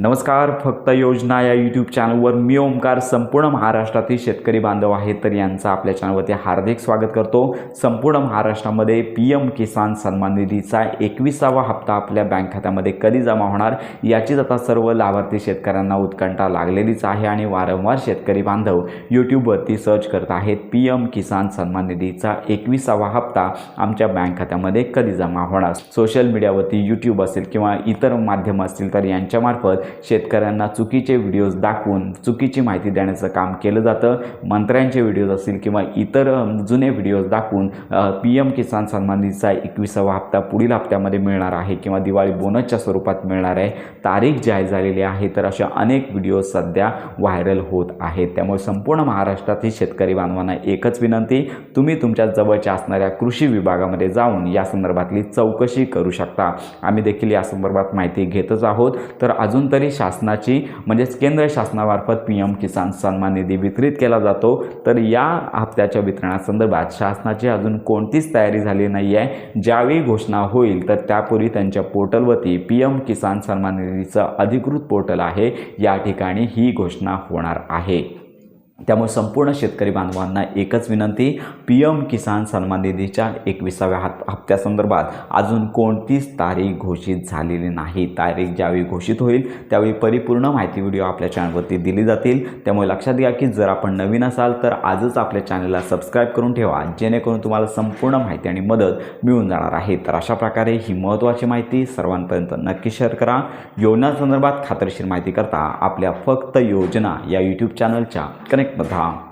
नमस्कार फक्त योजना या यूट्यूब चॅनलवर मी ओमकार संपूर्ण महाराष्ट्रातील शेतकरी बांधव आहेत तर यांचं आपल्या चॅनलवरती हार्दिक स्वागत करतो. संपूर्ण महाराष्ट्रामध्ये पी एम किसान सन्मान निधीचा एकविसावा हप्ता आपल्या बँक खात्यामध्ये कधी जमा होणार याचीच आता सर्व लाभार्थी शेतकऱ्यांना उत्कंठा लागलेलीच आहे आणि वारंवार शेतकरी बांधव यूट्यूबवरती सर्च करत आहेत. पी एम किसान सन्मान निधीचा एकविसावा हप्ता आमच्या बँक खात्यामध्ये कधी जमा होणार? सोशल मीडियावरती यूट्यूब असेल किंवा इतर माध्यम असतील तर यांच्यामार्फत शेतकऱ्यांना चुकीचे व्हिडिओज दाखवून चुकीची माहिती देण्याचं काम केलं जातं. मंत्र्यांचे व्हिडिओज असतील किंवा इतर जुने व्हिडिओज दाखवून पी एम किसान सन्मान निधीचा एकविसावा हप्ता पुढील हप्त्यामध्ये मिळणार आहे किंवा दिवाळी बोनसच्या स्वरूपात मिळणार आहे. तारीख जाहीर झालेली आहे तर अशा अनेक व्हिडिओ सध्या व्हायरल होत आहेत. त्यामुळे संपूर्ण महाराष्ट्रातील शेतकरी बांधवांना एकच विनंती तुम्ही तुमच्या जवळच्या असणाऱ्या कृषी विभागामध्ये जाऊन या संदर्भातली चौकशी करू शकता. आम्ही देखील या संदर्भात माहिती घेतच आहोत. तर अजून तरी शासनाची म्हणजेच केंद्र शासनामार्फत पी एम किसान सन्मान निधी वितरित केला जातो. तर या हप्त्याच्या वितरणासंदर्भात शासनाची अजून कोणतीच तयारी झाली नाही आहे ज्यावेळी घोषणा होईल तर त्यापूर्वी त्यांच्या पोर्टलवरती पी एम किसान सन्मान निधीचं अधिकृत पोर्टल आहे. या ठिकाणी ही घोषणा होणार आहे. त्यामुळे संपूर्ण शेतकरी बांधवांना एकच विनंती पी एम किसान सन्मान निधीच्या एकविसाव्या हात हप्त्यासंदर्भात अजून कोणतीच तारीख घोषित झालेली नाही. तारीख ज्यावेळी घोषित होईल त्यावेळी परिपूर्ण माहिती व्हिडिओ आपल्या चॅनलवरती दिली जातील. त्यामुळे लक्षात घ्या की जर आपण नवीन असाल तर आजच आपल्या चॅनलला सबस्क्राईब करून ठेवा जेणेकरून तुम्हाला संपूर्ण माहिती आणि मदत मिळून जाणार आहे. तर अशा प्रकारे ही महत्त्वाची माहिती सर्वांपर्यंत नक्की शेअर करा. योजनासंदर्भात खात्रीशीर माहिती करता आपल्या फक्त योजना या यूट्यूब चॅनलच्या कनेक्ट राहा